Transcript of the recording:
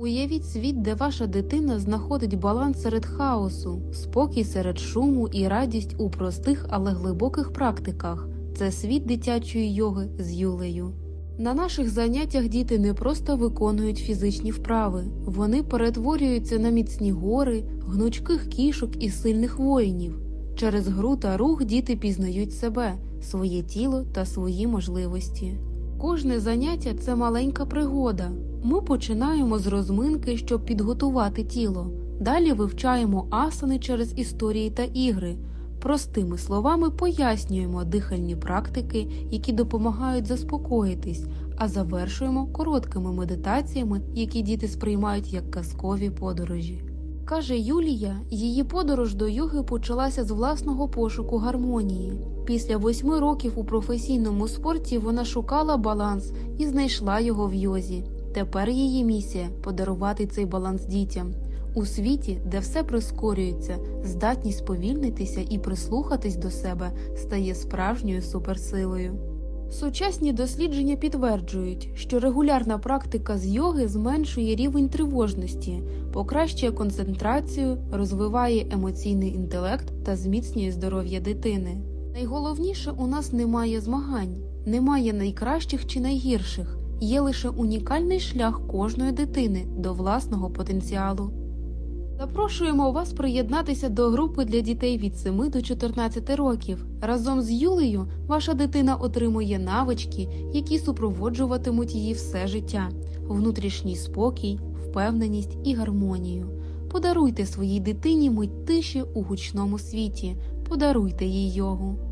Уявіть світ, де ваша дитина знаходить баланс серед хаосу, спокій серед шуму і радість у простих, але глибоких практиках. Це світ дитячої йоги з Юлею. На наших заняттях діти не просто виконують фізичні вправи, вони перетворюються на міцні гори, гнучких кішок і сильних воїнів. Через гру та рух діти пізнають себе, своє тіло та свої можливості. Кожне заняття це маленька пригода. Ми починаємо з розминки, щоб підготувати тіло. Далі вивчаємо асани через історії та ігри. Простими словами пояснюємо дихальні практики, які допомагають заспокоїтись, а завершуємо короткими медитаціями, які діти сприймають як казкові подорожі. Каже Юлія, її подорож до йоги почалася з власного пошуку гармонії. Після восьми років у професійному спорті вона шукала баланс і знайшла його в йозі. Тепер її місія подарувати цей баланс дітям. У світі, де все прискорюється, здатність повільнитися і прислухатись до себе стає справжньою суперсилою. Сучасні дослідження підтверджують, що регулярна практика з йоги зменшує рівень тривожності, покращує концентрацію, розвиває емоційний інтелект та зміцнює здоров'я дитини. Найголовніше у нас немає змагань, немає найкращих чи найгірших, є лише унікальний шлях кожної дитини до власного потенціалу. Запрошуємо вас приєднатися до групи для дітей від 7 до 14 років. Разом з Юлею ваша дитина отримує навички, які супроводжуватимуть її все життя: внутрішній спокій, впевненість і гармонію. Подаруйте своїй дитині мить тиші у гучному світі, подаруйте їй йогу.